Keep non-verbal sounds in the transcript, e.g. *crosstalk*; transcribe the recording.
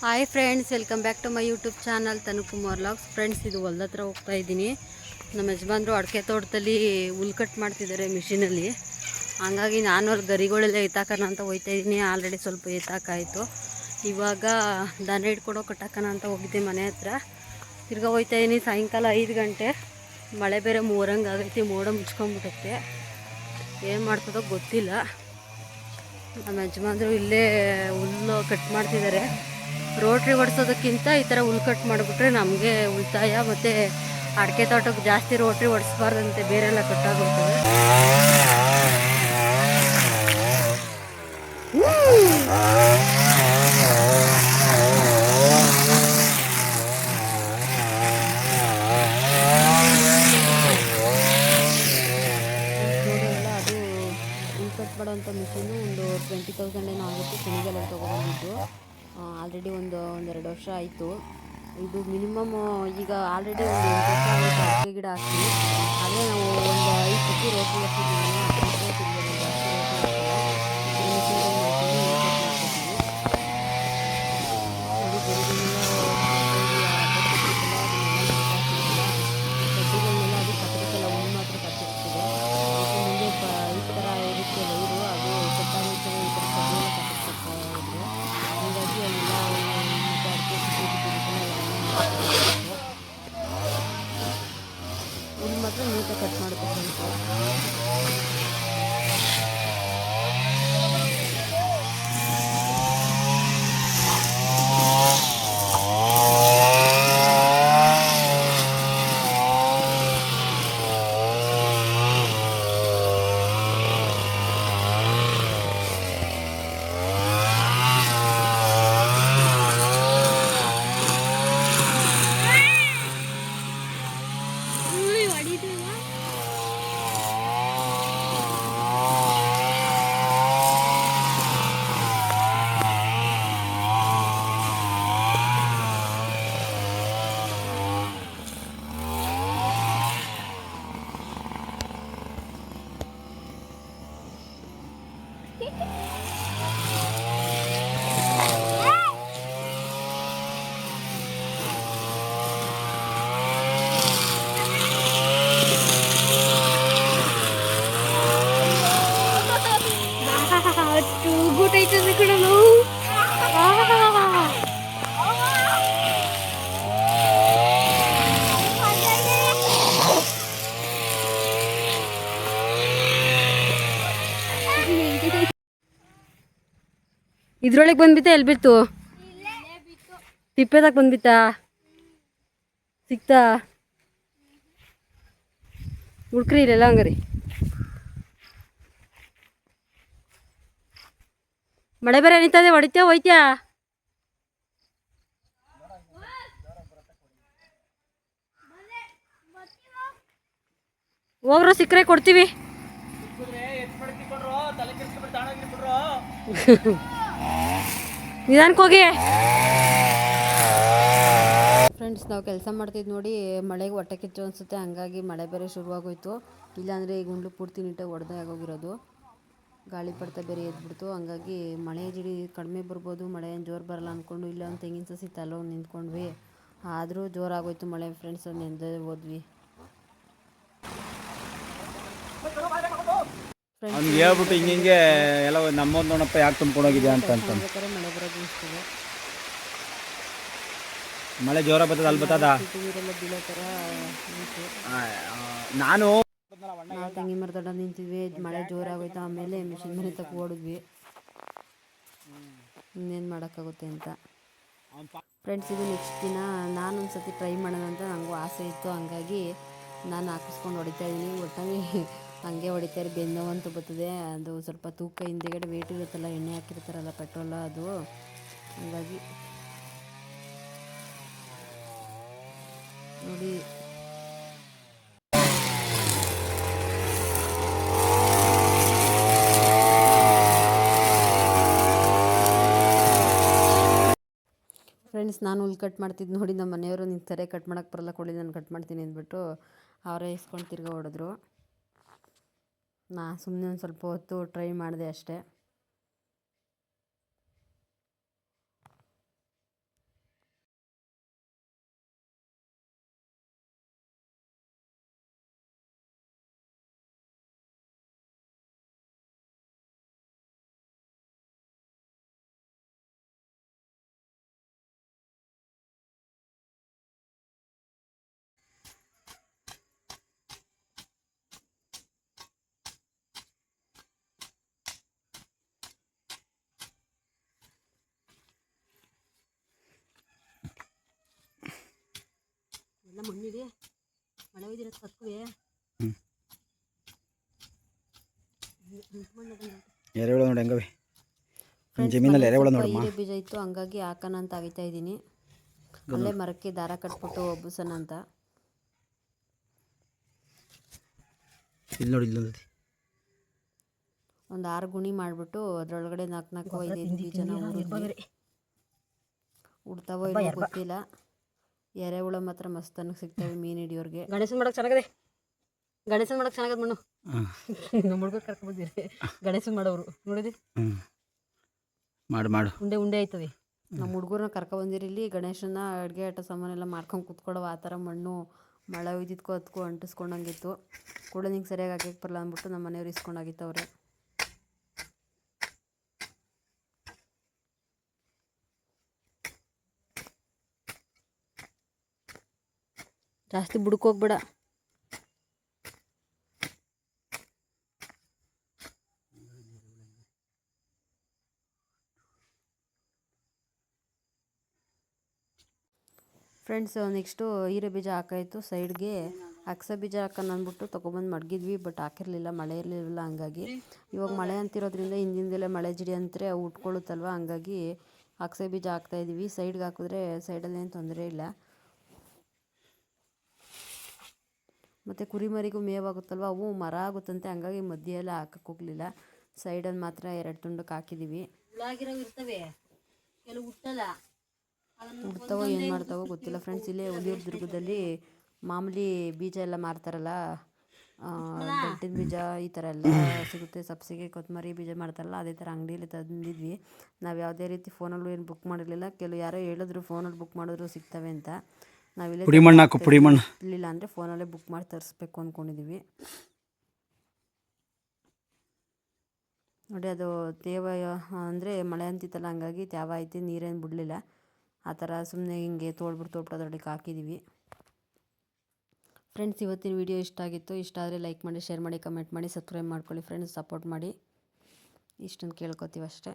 Hi friends welcome back to my YouTube channel Tanukumar logs friends ಇದು ಹೊಲ್ದ ಹತ್ರ ಹೋಗ್ತಾ ಇದ್ದೀನಿ. ನಮ್ಮ ಯಜಮಾನ್ರು ಅಡಿಕೆ ತೋಟದಲ್ಲಿ ಹುಲ್ ಕಟ್ ಮಾಡ್ತಿದ್ದಾರೆ ಮಿಷಿನಲ್ಲಿ ಹಂಗಾಗಿ ನಾನು ಅವ್ರ ಗರಿಗಳೆಲ್ಲ ಎತ್ತಾಕೋಣ ಅಂತ ಹೋಗ್ತಾ ಇದ್ದೀನಿ. ಆಲ್ರೆಡಿ ಸ್ವಲ್ಪ ಎತ್ತಾಕಾಯಿತು. ಇವಾಗ ದನ ಹಿಡ್ಕೊಡೋ ಕಟ್ಟಾಕೋಣ ಅಂತ ಹೋಗಿದ್ದೆ ಮನೆ ಹತ್ರ. ತಿರ್ಗಾ ಹೋಗ್ತಾ ಇದ್ದೀನಿ ಸಾಯಂಕಾಲ ಐದು ಗಂಟೆ. ಮಳೆ ಬೇರೆ ಮೂರಂಗೆ ಆಗೈತಿ, ಮೋಡ ಮುಚ್ಕೊಂಡ್ಬಿಟ್ಟೈತೆ ಏನು ಮಾಡ್ತದೋ ಗೊತ್ತಿಲ್ಲ. ನಮ್ಮ ಯಜಮಾನ್ರು ಇಲ್ಲೇ ಹುಲ್ಲು ಕಟ್ ಮಾಡ್ತಿದ್ದಾರೆ. ರೋಟ್ರಿ ಹೊಡ್ಸೋದಕ್ಕಿಂತ ಈ ಥರ ಹುಲ್ ಕಟ್ ಮಾಡಿಬಿಟ್ರೆ ನಮಗೆ ಉಳಿತಾಯ ಮತ್ತು ಅಡಿಕೆ ತೋಟಕ್ಕೆ ಜಾಸ್ತಿ ರೋಟ್ರಿ ಹೊಡಿಸ್ಬಾರ್ದಂತೆ ಬೇರೆಲ್ಲ ಕಟ್ಟಾಗುತ್ತೆ ಅದು ಮಿಷಿನು ಒಂದು ಟ್ವೆಂಟಿ ತೌಸಂಡ್ ಏನೋ ಆಗುತ್ತೆ ಶನಿಗೆಲ್ಲ ತೊಗೊಬಂದಿದ್ದು ಆಲ್ರೆಡಿ ಒಂದು ಒಂದೆರಡು ವರ್ಷ ಆಯಿತು. ಇದು ಮಿನಿಮಮ್ ಈಗ ಆಲ್ರೆಡಿ ಒಂದು ಗಿಡ ಹಾಕ್ತೀವಿ ಅದೇ ನಾವು ಒಂದು ಐದು ಸತಿ ರೋಟಿ ಹಾಕಿದ್ದೀವಿ ಅಡಿಕೆ ತಿಂಗಳು ಜಾಸ್ತಿ ರೋಟಿ ಹಾಕಲ್ಲ ಈ ಮಿಷಿನ್ಗಳು ಮಾಡ್ಕೊಂಡು ಹುಲ್ ಕಟ್ ಮಾಡ್ಕೊತೀವಿ ನೋಡಿ ಗರಿಗಳನ್ನೆಲ್ಲ ಕಡ್ಡಿಗಳನ್ನೆಲ್ಲ ಅದು ಕತ್ತರಿಸಲ್ಲ ಹುಲ್ಲು ಮಾತ್ರ ಕತ್ತರಿಸ್ತದೆ ಮತ್ತು ಮುಂದೆ ಪ ಈ ಥರ ಇರುತ್ತೆ ವೈರು ಅದು ಕಟ್ಟಾಗೋಯ್ತವೆ ಈ ಥರ ಕಡ್ಡಿ ಎಲ್ಲ ಕತ್ತರಿಸ್ತಾ ಇದ್ದೆ ಹೀಗಾಗಿ ಅಲ್ಲೆಲ್ಲ ಮತ್ತು ಅಡಿಕೆ ಸುತ್ತಿ ಬಿದ್ದಿರುತ್ತಲ್ಲ ಎಲ್ಲ ಹುಲ್ಲು ಮಾತ್ರ ನೀಟಾಗಿ ಕಟ್ ಮಾಡುತ್ತೆ ಫ್ರೆಂಡ್ಸು ಗೂಟೈತದೆ ಕಣ ಇದ್ರೊಳಗೆ ಬಂದ್ಬಿತ್ತ ಎಲ್ಲಿ ಬಿತ್ತು ತಿಪ್ಪೆದಾಗ ಬಂದ್ಬಿತ್ತಾ ಸಿಕ್ತಾ? ಹುಡ್ಕ್ರಿ ಇಲ್ಲೆಲ್ಲ ಹಂಗ್ರಿ. ಮಳೆ ಬೇರೆ ನಿಂತದೆ ಹೊಡಿತ್ಯಾ ಹೋಯ್ತ್ಯಾ? ಹೋಗ್ರ ಸಿಕ್ಕರೆ ಕೊಡ್ತೀವಿ. *laughs* ನಿಧಾನಕ್ಕೆ ಹೋಗಿ. ಫ್ರೆಂಡ್ಸ್ ನಾವು ಕೆಲಸ ಮಾಡ್ತಿದ್ದು ನೋಡಿ ಮಳೆಗೆ ಹೊಟ್ಟೆ ಕಿಚ್ಚು ಅನಿಸುತ್ತೆ, ಹಂಗಾಗಿ ಮಳೆ ಬೇರೆ ಶುರುವಾಗೋಯ್ತು. ಇಲ್ಲಾಂದರೆ ಈಗ ಗುಂಡ್ಲು ಪೂರ್ತಿ ನೀಟಾಗಿ ಒಡೆದೇ ಆಗೋಗಿರೋದು. ಗಾಳಿ ಪಡ್ತ ಬೇರೆ ಎದ್ಬಿಡ್ತು, ಹಂಗಾಗಿ ಮಳೆ ಜಿಡಿ ಕಡಿಮೆ ಬರ್ಬೋದು, ಮಳೆ ಏನು ಜೋರು ಬರಲ್ಲ ಅಂದ್ಕೊಂಡು ಇಲ್ಲ ಒಂದು ತೆಂಗಿನ ಸಸಿ ತಲೋ ನಿಂತ್ಕೊಂಡ್ವಿ. ಆದರೂ ಜೋರಾಗೋಯ್ತು ಮಳೆ ಫ್ರೆಂಡ್ಸ್ ನೆಂದೇ ಹೋದ್ವಿ. ಅವ್ನಿಗೆ ಹೇಳ್ಬಿಟ್ಟು ಹಿಂಗೆ ಎಲ್ಲ ನಮ್ಮೊಂದು ನೋಡಪ್ಪ ಯಾಕೆ ತುಂಬ್ಕೊಂಡು ಹೋಗಿದೆ ಅಂತ ಮಳೆ ಜೋರ ಬರ್ತದ ಅಲ್ಲಿ ಬರ್ತದ ನಾನು ನಾವು ತೆಂಗಿನ ಮರದೊಡ್ಡ ನಿಂತಿದ್ವಿ, ಮಳೆ ಜೋರಾಗೋಯ್ತು, ಆಮೇಲೆ ಮಿಷಿನ್ ಮನೆ ತಕ್ಕ ಓಡಿದ್ವಿ. ಇನ್ನೇನು ಮಾಡೋಕ್ಕಾಗುತ್ತೆ ಅಂತ. ಫ್ರೆಂಡ್ಸ್ ಇದು ನೆಕ್ಸ್ಟ್ ದಿನ ನಾನು ಒಂದು ಸತಿ ಟ್ರೈ ಮಾಡೋಣ ಅಂತ ನನಗೂ ಆಸೆ ಇತ್ತು. ಹಂಗಾಗಿ ನಾನು ಹಾಕಿಸ್ಕೊಂಡು ಹೊಡಿತಾ ಇದ್ದೀನಿ ಒಟ್ಟಾಗಿ ಹಂಗೆ ಹೊಡಿತಾರೆ ಬೆನ್ನೋವಂತೂ ಬರ್ತದೆ. ಅದು ಸ್ವಲ್ಪ ತೂಕ ಹಿಂದೆಗಡೆ ವೇಟ್ ಇರುತ್ತಲ್ಲ, ಎಣ್ಣೆ ಹಾಕಿರ್ತಾರಲ್ಲ ಪೆಟ್ರೋಲ ಅದು. ಹಂಗಾಗಿ ನೋಡಿ. ಫ್ರೆಂಡ್ಸ್ ನಾನು ಹುಲ್ ಕಟ್ ಮಾಡ್ತಿದ್ದು ನೋಡಿ. ನಮ್ಮ ಮನೆಯವರು ನಿಂತಾರೆ ಕಟ್ ಮಾಡೋಕ್ಕೆ ಬರಲ್ಲ, ಕೊಡಿ, ನಾನು ಕಟ್ ಮಾಡ್ತೀನಿ ಅಂದ್ಬಿಟ್ಟು ಅವರೇ ಇಸ್ಕೊಂಡು ತಿರ್ಗಾ ಹೊಡೆದ್ರು ನಾ ಸುಮ್ಮನೆ ಒಂದು ಸ್ವಲ್ಪ ಹೊತ್ತು ಟ್ರೈ ಮಾಡಿದೆ ಅಷ್ಟೇ. ಒಯ್ದಿರೋ ತಕ್ಕುವೆ ಎರೆಹುಳ ನೋಡಿ ಹಂಗವೆ. ಜಮೀನಲ್ಲಿ ಎರೆಹುಳ ನೋಡಮ್ಮ. ಬೀಜ ಇತ್ತು ಹಂಗಾಗಿ ಹಾಕೋಣ ಅಂತ ಅಗಿತಾ ಇದ್ದೀನಿ. ಅಲ್ಲೇ ಮರಕ್ಕೆ ದಾರ ಕಟ್ಬಿಟ್ಟು ಒಬ್ಬಸನ ಅಂತ. ಇಲ್ಲಿ ನೋಡಿ ಇಲ್ಲಿ ನೋಡಿ. ಒಂದು ಆರು ಗುಣಿ ಮಾಡಿಬಿಟ್ಟು ಅದರೊಳಗಡೆ ನಾಲ್ಕು ನಾಲ್ಕು ಐದು ಐದು ಬೀಜನ ಉಡ್ತಾವೋ ಇಲ್ಲ ಗೊತ್ತಿಲ್ಲ. ಎರೆಹುಳ ಮಾತ್ರ ಮಸ್ತ್ ಅನ್ನಕ್ಕೆ ಸಿಗ್ತವೆ ಮೀನು ಹಿಡಿಯೋರಿಗೆ. ಗಣೇಶನ್ ಮಾಡಕ್ ಚೆನ್ನಾಗದೆ. ಗಣೇಶನ್ ಮಾಡಕ್ ಚೆನ್ನಾಗದ ಮಣ್ಣು. ನಮ್ಮ ಹುಡುಗರು ಕರ್ಕೊಂಡ್ಬಂದಿರಿ ಗಣೇಶನ್ ಮಾಡೋರು. ನೋಡಿದಿ ಮಾಡು ಮಾಡು. ಉಂಡೆ ಉಂಡೆ ಆಯ್ತದೆ. ನಮ್ಮ ಹುಡುಗರನ್ನ ಕರ್ಕೊಂಡ್ಬಂದಿರಿ ಇಲ್ಲಿ. ಗಣೇಶನ ಅಡುಗೆ ಆಟ ಸಾಮಾನೆಲ್ಲ ಮಾಡ್ಕೊಂಡು ಕುತ್ಕೊಳ್ಳೋ ಆ ಥರ ಮಣ್ಣು ಮಳೆ ಒಯ್ದಿದ್ಕೋ ಅದಕ್ಕೂ ಅಂಟಿಸ್ಕೊಂಡಂಗಿತ್ತು. ಕೂಡ ನಿಂಗೆ ಸರಿಯಾಗಿ ಹಾಕಕ್ಕೆ ಬರಲ್ಲ ಅಂದ್ಬಿಟ್ಟು ನಮ್ಮ ಮನೆಯವ್ರು ಇಸ್ಕೊಂಡಾಗಿತ್ತವ್ರೆ. ಜಾಸ್ತಿ ಬುಡ್ಕೋಗ್ಬೇಡ. ಫ್ರೆಂಡ್ಸ್ ನೆಕ್ಸ್ಟು ಹೀರೆ ಬೀಜ ಹಾಕಾಯಿತು. ಸೈಡ್ಗೆ ಅಕ್ಸ ಬೀಜ ಹಾಕೋಣ ಅಂದ್ಬಿಟ್ಟು ತೊಗೊಬಂದು ಮಡಗಿದ್ವಿ ಬಟ್ ಹಾಕಿರಲಿಲ್ಲ, ಮಳೆ ಇರಲಿಲ್ಲ ಹಂಗಾಗಿ. ಇವಾಗ ಮಳೆ ಅಂತಿರೋದ್ರಿಂದ ಹಿಂದಿಂದಲೇ ಮಳೆ ಜಿಡಿ ಅಂತಾರೆ ಅವು ಉಟ್ಕೊಳ್ಳುತ್ತಲ್ವ? ಹಂಗಾಗಿ ಅಕ್ಸೆ ಬೀಜ ಹಾಕ್ತಾಯಿದ್ದೀವಿ ಸೈಡ್ಗೆ ಹಾಕಿದ್ರೆ ಸೈಡಲ್ಲೇನು ತೊಂದರೆ ಇಲ್ಲ. ಮತ್ತು ಕುರಿಮರಿಗೂ ಮೇವಾಗುತ್ತಲ್ವ? ಅವು ಮರ ಆಗುತ್ತಂತೆ. ಹಂಗಾಗಿ ಮಧ್ಯ ಎಲ್ಲ ಹಾಕಕ್ಕೆ ಹೋಗಲಿಲ್ಲ. ಸೈಡಲ್ಲಿ ಮಾತ್ರ ಎರಡು ತುಂಡಕ್ಕೆ ಹಾಕಿದ್ದೀವಿ ಹುಟ್ಟವ ಇರ್ತವೆ. ಕೆಲವು ಹುಟ್ಟಲ್ಲ. ಹುಡ್ತಾವೋ ಏನು ಮಾಡ್ತಾವೋ ಗೊತ್ತಿಲ್ಲ ಫ್ರೆಂಡ್ಸ್. ಇಲ್ಲೇ ಹುಲಿಯೂರು ದುರ್ಗದಲ್ಲಿ ಮಾಮೂಲಿ ಬೀಜ ಎಲ್ಲ ಮಾರ್ತಾರಲ್ಲ ಗಂಟಿನ ಬೀಜ ಈ ಥರ ಎಲ್ಲ ಸಿಗುತ್ತೆ. ಸಬ್ಸಿಗೆ ಕೊತ್ತಂಬರಿ ಬೀಜ ಮಾಡ್ತಾರಲ್ಲ ಅದೇ ಥರ ಅಂಗಡಿಯಲ್ಲಿ ತಂದಿದ್ವಿ. ನಾವು ಯಾವುದೇ ರೀತಿ ಫೋನಲ್ಲೂ ಏನು ಬುಕ್ ಮಾಡಿರಲಿಲ್ಲ. ಕೆಲವು ಯಾರೋ ಹೇಳಿದ್ರು ಫೋನಲ್ಲಿ ಬುಕ್ ಮಾಡಿದ್ರು ಸಿಗ್ತವೆ ಅಂತ. ನಾವಿಲ್ಲೇ ಪುಡಿ ಮಣ್ಣು ಹಾಕು ಪುಡಿ ಮಣ್ಣು. ಇರಲಿಲ್ಲ ಅಂದರೆ ಫೋನಲ್ಲೇ ಬುಕ್ ಮಾಡಿ ತರಿಸ್ಬೇಕು ಅಂದ್ಕೊಂಡಿದ್ದೀವಿ ನೋಡಿ ಅದು ತೇವ ಅಂದರೆ ಮಳೆ ಅಂತಿತ್ತಲ್ಲ ಹಂಗಾಗಿ ತ್ಯಾವ ಐತಿ ನೀರೇನು ಬಿಡಲಿಲ್ಲ. ಆ ಥರ ಸುಮ್ಮನೆ ಹಿಂಗೆ ತೋಳ್ಬಿಟ್ಟು ತೋಳ್ಬಿಟ್ಟು ಅದರೊಳಗೆ ಹಾಕಿದ್ದೀವಿ ಫ್ರೆಂಡ್ಸ್ ಇವತ್ತಿನ ವಿಡಿಯೋ ಇಷ್ಟ ಆಗಿತ್ತು. ಇಷ್ಟ ಆದರೆ ಲೈಕ್ ಮಾಡಿ ಶೇರ್ ಮಾಡಿ ಕಮೆಂಟ್ ಮಾಡಿ ಸಬ್ಸ್ಕ್ರೈಬ್ ಮಾಡ್ಕೊಳ್ಳಿ. ಫ್ರೆಂಡ್ಸ್ ಸಪೋರ್ಟ್ ಮಾಡಿ. ಇಷ್ಟೊಂದು ಕೇಳ್ಕೊತೀವಿ ಅಷ್ಟೇ.